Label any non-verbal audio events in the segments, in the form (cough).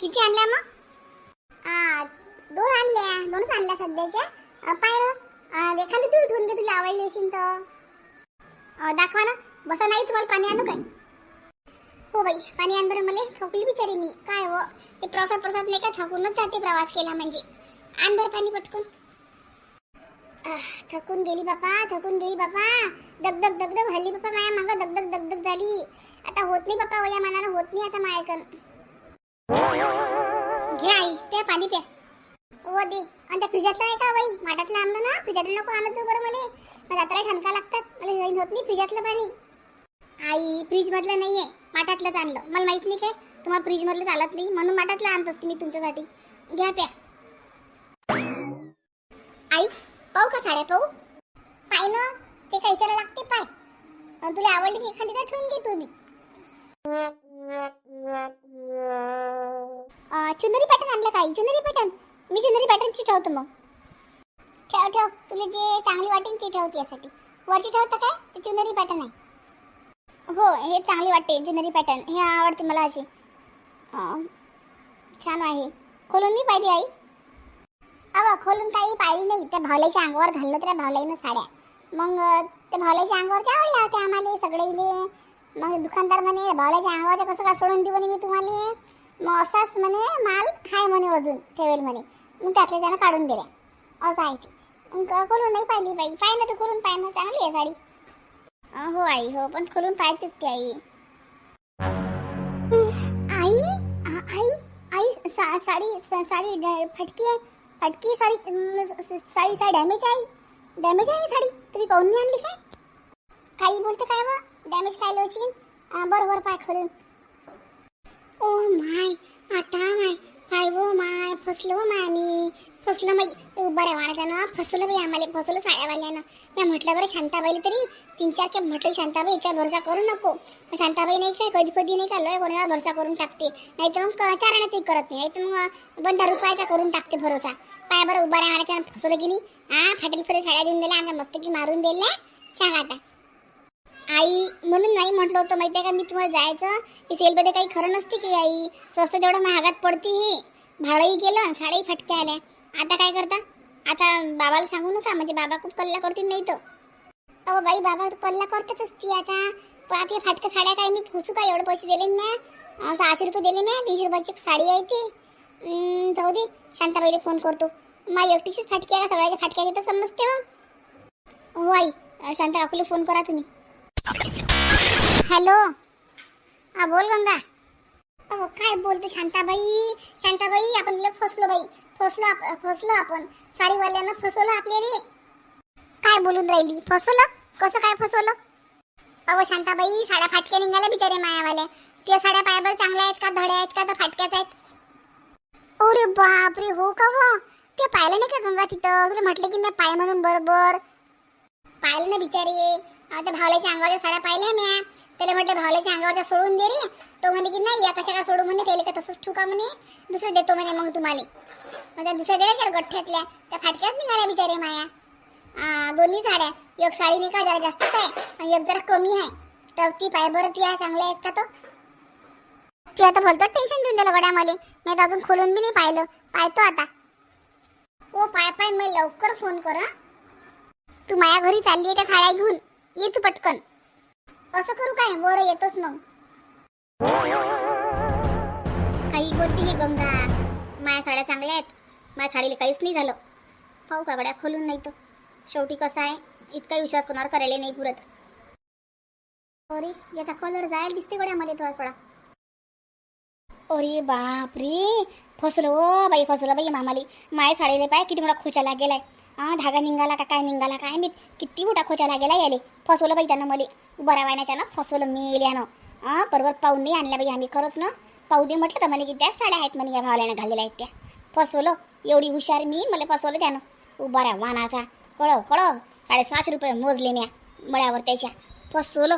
किती आणल्या मग? आ, दोन आणल्या. दोनच आणल्या सध्याच्या पाय एखादी तू उठवून घे तुला आवडली असेल तर. दाखवा ना. बसा नाही तुम्हाला पाणी आणू काय? हो बाई पाणी आण बरं मला. थकली बिचारी मी. काय हो? ते प्रसाद प्रसाद नाही का थकूनच जाते प्रवास केला म्हणजे. आण बरं पाणी पटकून. थकून गेली बापा थकून गेली बापा. दगदग दगदग हल्ली बापा माया मागं दगदग दगदग झाली. आता होत नाही बापा वया मनानं होत नाही आता मायाकन. घ्या आई ते पाणी पे ओ दे आणि त्या फ्रीजातलं आहे का बाई? माठातलं आणलं ना? फ्रीजातलं नको आणत जाऊ बरं मला. मला रात्र ठणका लागतात. मला होत नाही फ्रीजातलं पाणी. आई फ्रीज मधलं नाहीये. माठातलंच आणलं. मला माहीत नाही काय. तुम्हाला फ्रीज मधलं चालत नाही. म्हणून माठातलं आणत असते मी तुमच्यासाठी. घ्या प्या. आई पाहू का साड्या पाहू? पाय ना ते काही करायला लागते पाय. तुला आवडली एखादी तर ठेवून घे तुम्ही चुनरी पॅटर्न आणलं काही चुनरी पॅटर्न मी चुनरी पॅटर्नची ठेवतो मग. ठेव ठेव. तुला जे चांगली वाटेल ती ठेव यासाठी वरची ठेवतं काय? ते चुनरी पॅटर्न आहे. हो हे चांगली वाटते चुनरी पॅटर्न हे आवडते मला अशी. छान आहे. खोलून मी पाहिजे आई. अव खोलून काही पाहिली नाही. त्या भावल्याच्या अंगावर घाललं त्या भावल्यानं साड्या. मग त्या भावल्याच्या अंगावरच्या आवडल्या होत्या आम्हाला सगळे मग दुकानदार म्हणे भावल्याच्या अंगावरच्या कसं काय सोडून देऊ म्हणे मी तुम्हाला? मग असाच म्हणे माल हाय म्हणे अजून ठेवेल म्हणे. मग त्यातले त्यानं काढून दिल्या. असं आहे ते. मग खोलून नाही पाहिली बाई. पाय ना तू खोलून पाय ना चांगली आहे साडी. हो आई हो पण खोलून पाहायचीच ती आई. आई आई आई सा, साडी साडी फटकी आहे. फटकी साडी साडी साडी डॅमेज आहे. डॅमेज आहे साडी. तुम्ही पाहून नाही आणली काय? काही बोलते काय बा डॅमेज काय लोशीन बरोबर पाय खोलून. ओ माय आता माय पाय वो माय फसलो माय मी. फसलं माई बऱ्या वाढता ना. फसलं बाई आम्हाला फसलं साड्यावाल्यानं. मी म्हटलं बरं शांताबाईला तरी तीन चार खेप म्हटलं शांताबाई याच्यावर भरोसा करू नको. शांताबाई नाही काय कधी कधी नाही का लय कोणावर भरोसा करून टाकते. नाही तर मग चाराने ते करत नाही. तर मग बंद रुपयाचा करून टाकते भरोसा. पाय बरं उभा राहण्याच्या फसवलं की नाही. हा फाटेल फटे साड्या देऊन दिल्या आमच्या मस्त की मारून दिल्या. सांग आता. आई म्हणून नाही म्हटलं होतं. माहिती आहे का? मी तुम्हाला जायचं. की सेलमध्ये काही खरं नसते की आई. स्वस्त तेवढं महागात पडते हे. भाडंही गेलं आणि साड्याही फटक्या आल्या. आता काय करता? आता बाबाला सांगू नका. म्हणजे बाबा खूप कल्ला करतील नाही तर. अहो बाई बाबा कल्ला करतातच ती आता. पण आता फाटक्या साड्या काय मी फसू का एवढे पैसे दिले ना. सहाशे रुपये दिले ना. तीनशे रुपयाची साडी आहे ती. जाऊ दे. शांताबाईला फोन करतो. माझी एकटीशीच फाटकी आहे का? सगळ्याच्या फाटक्या तिथं समजते मग हो आई शांता काकूला फोन करा तुम्ही. हॅलो. हा बोल गंगा. अहो काय बोलते शांताबाई? शांताबाई आपण लय फसलो बाई. फसलो आप- फसलो आपण. साडीवाल्यानं फसवलं आपल्याला काय बोलून राहिली? फसवलं? कसं काय फसवलं? अहो शांताबाई साड्या फाटक्या निघाल्या बिचारे मायावाल्या. त्या साड्या पायावर चांगल्या आहेत का? धड्या आहेत का? तर फाटक्याच आहेत. अरे बापरे हो का हो? ते पाहिलं नाही का गंगा तिथं? तुला म्हटलं की नाही पाय म्हणून बरोबर? पाहिलं ना बिचारे. आता भावल्याच्या अंगावरच्या साड्या पाहिल्या मी त्याला म्हटलं भावल्याच्या अंगावरच्या सोडून दे रे तो म्हणे की नाही या कशा काय सोडू म्हणे त्याला का तसंच ठुका म्हणे. दुसरं देतो म्हणे मग तुम्हाला. मग त्या दुसऱ्या दिल्या त्या गठ्ठ्यातल्या त्या फाटक्याच निघाल्या बिचारे माया. दोन्ही साड्या. एक साडी नाही का जरा जास्तच आहे आणि एक जरा कमी आहे. तर ती पाय बरं ती आहे चांगल्या आहेत का तो? ती आता भलतं टेन्शन देऊन दिलं गड्या मला. मी तर अजून खोलून बी नाही पाहिलं. पाहतो आता. ओ पाय पाय मी लवकर फोन कर तू माझ्या घरी चालली आहे त्या साड्या घेऊन. ये तू पटकन. असं करू काय? बरं येतोच मग. काही बोलती हे गंगा. माया साड्या चांगल्या आहेत. माझ्या साडीला काहीच नाही झालं. पाहू का गड्या खोलून नाही तर. शेवटी कसं आहे? इतका विश्वास कोणावर करायला नाही पुरत. अरे याचा कलर जायला दिसते गड्या मध्ये थोडा थोडा अरे बापरे! फसलो ओ बाई फसलो बाई मामाली. माय साडीला पाय किती मोठा खोचा लागेलाय. हां धागा निघाला का काय निघाला काय? मी किती मोठा खोचा गेला याले. फसवलं बाई त्यानं मले. उभारा वायनाच्या ना फसवलं मेल्यानं हां बरोबर पाहून नाही आणल्या बाई आम्ही खरंच ना. पाहू दे म्हटलं तर म्हणे की त्या साड्या आहेत म्हणे या भावल्यानं घाललेल्या आहेत त्या. फसवलं. एवढी हुशार मी मला फसवलं त्यानं. उभारा वानाचा. कळव कळव. साडेसहाशे रुपये मोजले म्या मळ्यावर त्याच्या. फसवलं.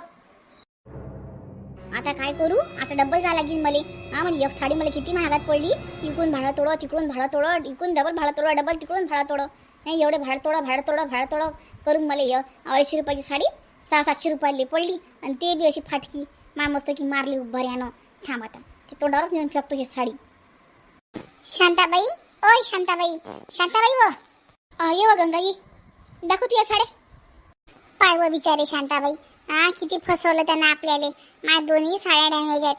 आता काय करू? आता डबल जायला लागेल मला. हा म्हणजे एक साडी मला किती महागात पडली? इकडून भाडं तोडं तिकडून भाडं तोडं इकडून डबल भाडं तोडं डबल तिकडून भाडं तोडं. नाही एवढे भाडतोडा तोडं भाडतोडा तोडं करून मला ये अडीचशे रुपयाची साडी सहा सातशे रुपयाला पडली आणि ते बी अशी फाटकी. मा मस्त की मारली उभाऱ्यानं थांब आता. तोंडावरच नेऊन फेकतो ही साडी. शांताबाई ओय शांताबाई. शांताबाई व. अ, ये व गंगाई दाखव तुझ्या साड्या. पाय व बिचारे शांताबाई. हा किती फसवलं त्यांना आपल्याला. माझ्या दोन्ही साड्या डॅमेज आहेत.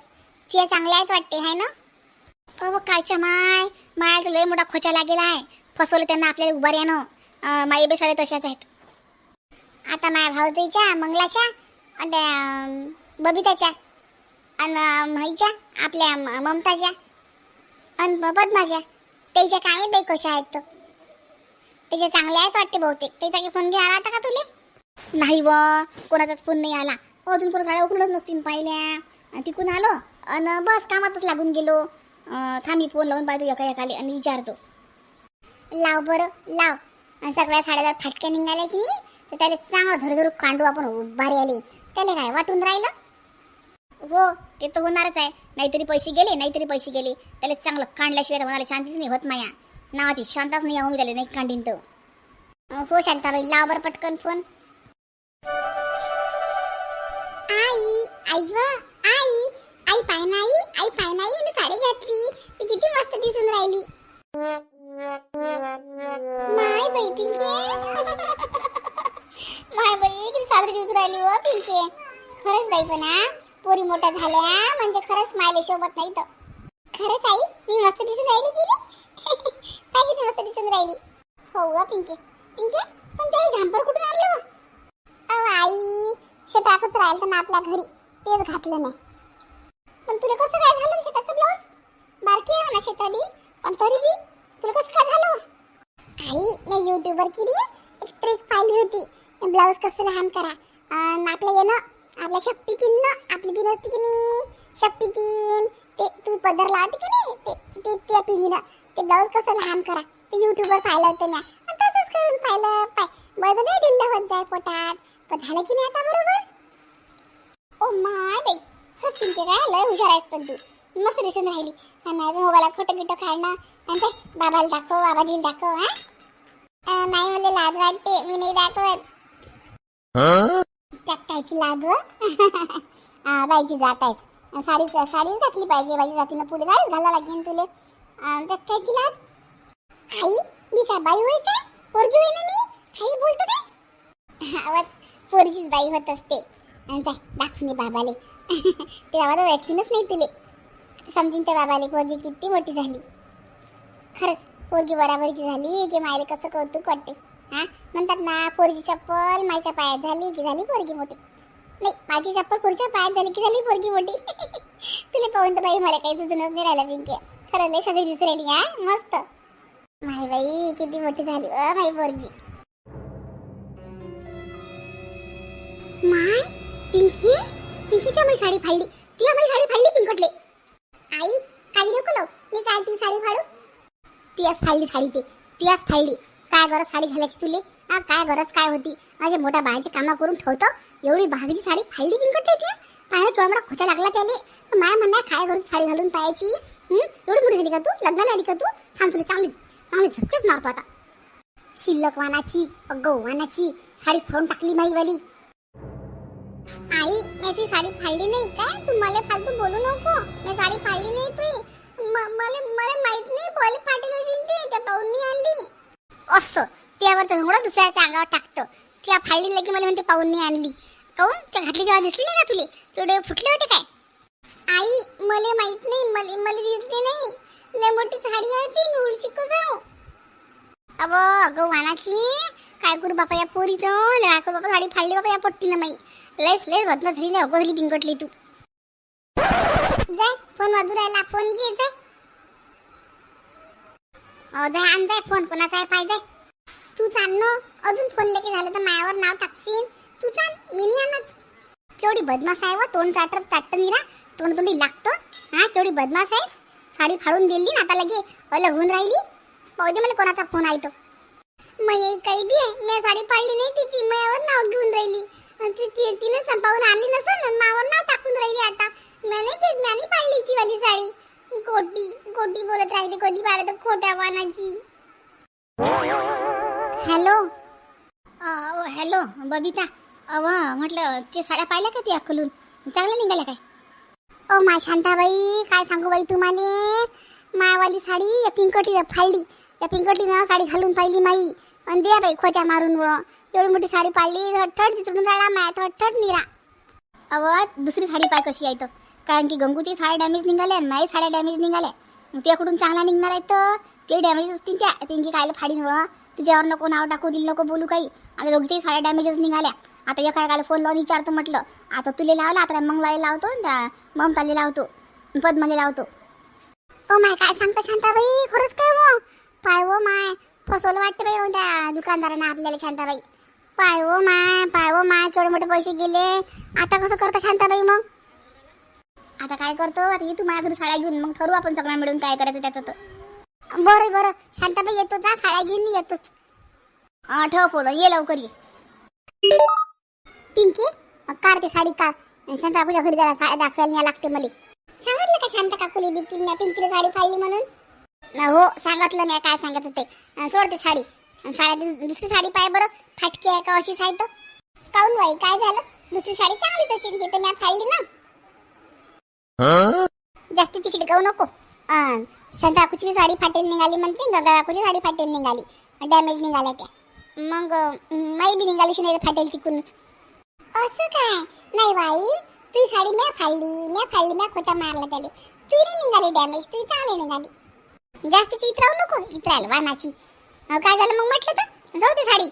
तुझ्या चांगल्या आहेत वाटते हाय ना? अहो कायच्या माय माय लय मोठा खोचा लागेला आहे. फसवलं त्यांना आपल्याला उभार अं, माई बी साड्या तशाच आहेत. आता माया भावताईच्या मंगलाच्या आणि त्या बबिताच्या आणि म्हईच्या आपल्या ममताच्या आणि बदमाच्या त्याच्या काय ते कशा आहेत तर त्याच्या चांगल्या आहेत वाटते बहुतेक. त्याचा काही फोन घ्या आला होता का तुले? नाही व कोणाचाच फोन नाही आला. अजून कोणा साड्या उकडूनच नसतील पाहिल्या. तिकून आलो. आणि बस कामातच लागून गेलो. थांबी फोन लावून पाहतो एका एकाले आणि विचारतो. लाव बरं लाव. आणि सगळ्या साड्या जर फाटक्या निघाल्या की नाही तर त्याला चांगलं धरू कांडू आपण उभारी आले त्याला काय वाटून राहिलं? हो ते तर होणारच आहे. नाहीतरी पैसे गेले नाहीतरी पैसे गेले. त्याला चांगलं काढल्याशिवाय तर शांतीच नाही होत माया. नावाची शांताच नाही मी त्याला नाही कांडीन तर. हो शांताबाई लाव बरं पटकन फोन. आई आई व आई. आई पाय नाही आई पाय नाही मी साडी घातली. ती किती मस्त दिसून राहिली. माय बाई पिंके. माय बाई किती साडी दिवस राहिली व पिंके. खरंच बाई पण पोरी मोठ्या झाल्या म्हणजे खरंच मायले सोबत नाही तर खरंच आई मी मस्त दिसून राहिली की नाही? काय किती मस्त दिसून राहिली. हो ग पिंके. पिंके पण ते झांपर कुठून आणलं हो? अहो आई शेतातच राहिलं ना आपल्या घरी. तेच घातलं नाही पण तुला कसं काय झालं शेताचं ब्लाऊज बारकी आहे ना शेताली पण तरी बी तुला कसं काय झालं? आई मी युट्यूबवर केली एक ट्रिक पाहिली होती. ब्लाऊज कसं लहान करा. आणि आपलं येणं आपल्या शक्ती पिन ना आपली पिन असते की नाही? शक्ती पिन ते तू पदर लावते की नाही? ते ते त्या पिनीनं ते ब्लाऊज कसं लहान करा. ते युट्यूबवर पाहिलं होतं ना. तसंच करून पाहिलं पाय. बरं नाही दिल्लं होत जाय पोटात. पण झालं की नाही आता बरोबर? ओ माय बाई खरंच तुमचे काय? लय हुशार आहेस पण तू. मस्त दिसून राहिली. नाही मोबाईलात फोटो गिटो काढणं. आणि ते बाबाला दाखव बाबाजीला दाखव हा? नाही मला लाज वाटते मी नाही दाखवत. त्यात कायची लाज (laughs) बाईची जात आहे. साडी साडीच घातली पाहिजे बाईची जातीनं पुढे साडीच घाला लागेल तुले. अं, त्यात कायची लाज? आई मी काय बाई होय काय पोरगी होय ना मी? काही बोलतो काय? आवाज पोरीचीच बाई होत असते. आणि जाय दाखवून ये बाबाले. (laughs) ते आवाज वॅक्सिनच नाही तुले. समजून त्या बाबाले पोरगी किती मोठी झाली. खरंच पोरगी बराबरीची झाली की मायले कसं कौतुक वाटते. हा? म्हणतात ना पोरगी चप्पल माझ्या पायात झाली की झाली पोरगी मोठी. नाही माझी चप्पल पुढच्या पायात झाली की झाली पोरगी मोठी. (laughs) तुला पाहून तर बाई मला काही सुचनच नाही राहिलं पिंकी खरं लय सगळी दिसून राहिली हा? मस्त. माय बाई किती मोठी झाली अ माई पोरगी. माय पिंकी? पिंकी त्या माझी साडी फाडली. तिला माझी साडी फाडली पिंकटले. आई काही नको लावू. मी काय ती साडी फाडू. तियास फाडली साडी ते. तियास फाडली. काय गरज साडी घालायची तुले? हा काय गरज काय होती? माझ्या मोठ्या बायाचे काम करून ठेवतो. एवढी भागची साडी फाडली बिनकट येते पाहिलं केव्हा मला खोचा लागला त्याले? तर माया काय गरज साडी घालून पाहायची? एवढी मोठी झाली का तू? लग्नाला आली का तू? थांब तुला चांगली चांगली झपकेच मारतो आता. शिल्लक वानाची अगं वानाची साडी फाडून टाकली माईवाली. आई मी ती साडी फाडली नाही काय? तू मला फालतू बोलू नको. मी साडी फाडली नाही तुई. मला मला माहीत नाही बॉल फाटेल असेल ते त्या पाहुणी आणली असं. त्यावर घोडा दुसऱ्याच्या अंगावर टाकतं. त्या फाडली लगे मला म्हणते पाहून आणली. काऊन? त्या घातली तेव्हा दिसली नाही का तुले? तेवढे फुटले होते काय? आई मला माहीत नाही मला मला दिसली नाही. लय मोठी झाडी आहे ती नूर शिकू जाऊ? अव अगं वानाची काय करू बापा या पोरीचं? काय करू बापा साडी फाडली बापा या पट्टीनं माई. लयच लयच बदना झाली नाही अगं तू. जाय फोन वाजू राहिला फोन घे जाय. जाय आण जाय फोन कोणाचा आहे पाहिजे तू चाल अजून फोन लेके झालं तर मायावर नाव टाकशील तू चाल मी नाही आणत केवढी बदमाश आहे व तोंड चाटत चाटत निरा. तोंड तोंडी लागतं. हा केवढी बदमाश आहे. साडी फाडून दिली ना आता लगे अल होऊन राहिली. पाहू दे मला कोणाचा फोन आहे तो. मग काही बी आहे मी साडी पाडली नाही तिची मायावर नाव घेऊन राहिली. तिने संपावून आणली नसेल मावर नाव टाकून राहिली आता. मी नाही घेत मी आणि पाडली ती वाली साडी. कोटी कोटी बोलत राहिली कधी पाहिलं तर खोट्या वानाची. हॅलो? हॅलो बबिता. अव म्हटलं ते साड्या पाहिल्या का ती अकलून चांगल्या निघाल्या काय? ओ माय शांताबाई काय सांगू बाई तुम्हाला? मायावाली साडी या पिंकटी फाडली. या पिंकटीनं साडी घालून पाहिली माई. आणि द्या बाई खोच्या मारून व. एवढी मोठी साडी पाडली थट चितडून झाला माया थट थट निरा अव दुसरी साडी पाय कशी आहे तर कारण की गंगूची साड्या डॅमेज निघाल्या आणि माझी साड्या डॅमेज निघाल्या. मग तुझ्याकडून चांगला निघणार आहे तर ते डॅमेज असतील त्या. पिंकी कायला फाडीन व तिच्यावर नको नाव टाकू दिल नको बोलू काही. आणि दोघीच्याही साड्या डॅमेजच निघाल्या. आता एका एकाला फोन लावून विचारतो म्हटलं आता तुले लावला आता मंगलाला लावतो आणि ममताला लावतो पद्माला लावतो. ओ माय काय सांगता शांताबाई खरंच काय वो पाय वो माय फसवलं वाटतं बाई हो त्या दुकानदारांना आपल्याला शांताबाई. पाय वो माय पाय वो माय केवढे मोठे पैसे गेले. आता कसं करता शांताबाई मग? आता काय करतो? आता ये तू माझ्याकडून साड्या घेऊन मग ठरवू आपण सगळ्या मिळून काय करायचं त्याचं तर. बरं बरं. शांताबाई येतो जा साड्या घेऊन मी येतोच. ठेव पोलं ये लवकर ये. पिंकी कार ते साडी का शांता काकूच्या घरी जरा साड्या दाखवायला न्या लागते मला. सांगितलं का शांता काकुली बिकी मी पिंकीला साडी फाडली म्हणून? हो सांगितलं मी काय सांगत होते सोडते साडी साड्या दुसरी साडी पाय बरं. फाटकी आहे का अशीच आहे तर काऊन बाई काय झालं? दुसरी साडी चांगली तशी हे तर मी फाडली ना. जास्त चिकली गाऊ नको. अं, शांता काकूची साडी फाटेल निघाली म्हणते गगा काकूची साडी फाटेल निघाली. डॅमेज निघाल्या त्या. मग माई बी निघाली नाही फाटेल तिकूनच असं काय? नाही बाई तुझी साडी म्या फाडली म्या फाडली म्या खोचा मारला त्याले. तुझी नाही निघाली डॅमेज तुझी चांगली निघाली. जास्तीची इतरावू नको इतरायला वानाची. काय झालं मग म्हटलं तर? जाऊ दे साडी.